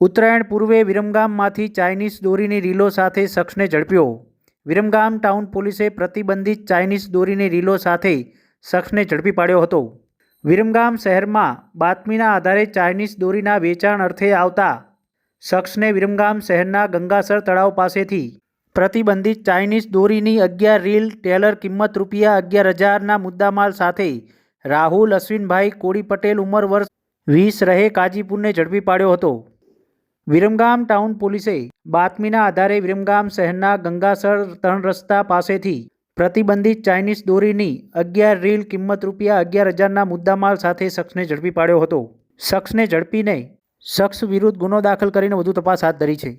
ઉત્તરાયણ પૂર્વે વિરમગામમાંથી ચાઇનીઝ દોરીની રીલો સાથે શખ્સને ઝડપ્યો. વિરમગામ ટાઉન પોલીસે પ્રતિબંધિત ચાઇનીઝ દોરીની રીલો સાથે શખ્સને ઝડપી પાડ્યો હતો. વિરમગામ શહેરમાં બાતમીના આધારે ચાઇનીઝ દોરીના વેચાણ અર્થે આવતા શખ્સને વિરમગામ શહેરના ગંગાસર તળાવ પાસેથી પ્રતિબંધિત ચાઇનીઝ દોરીની અગિયાર રીલ, ટેલર કિંમત રૂપિયા અગિયાર હજારના મુદ્દામાલ સાથે રાહુલ અશ્વિનભાઈ કોળી પટેલ ઉંમર વર્ષ વીસ રહે કાજીપુરને ઝડપી પાડ્યો હતો. વિરમગામ ટાઉન પોલીસે બાતમીના આધારે વિરમગામ શહેરના ગંગાસર ત્રણ રસ્તા પાસેથી પ્રતિબંધિત ચાઇનીઝ દોરીની અગિયાર રીલ કિંમત રૂપિયા અગિયાર હજારના મુદ્દામાલ સાથે શખ્સને ઝડપી પાડ્યો હતો. શખ્સને ઝડપીને શખ્સ વિરુદ્ધ ગુનો દાખલ કરીને વધુ તપાસ હાથ ધરી છે.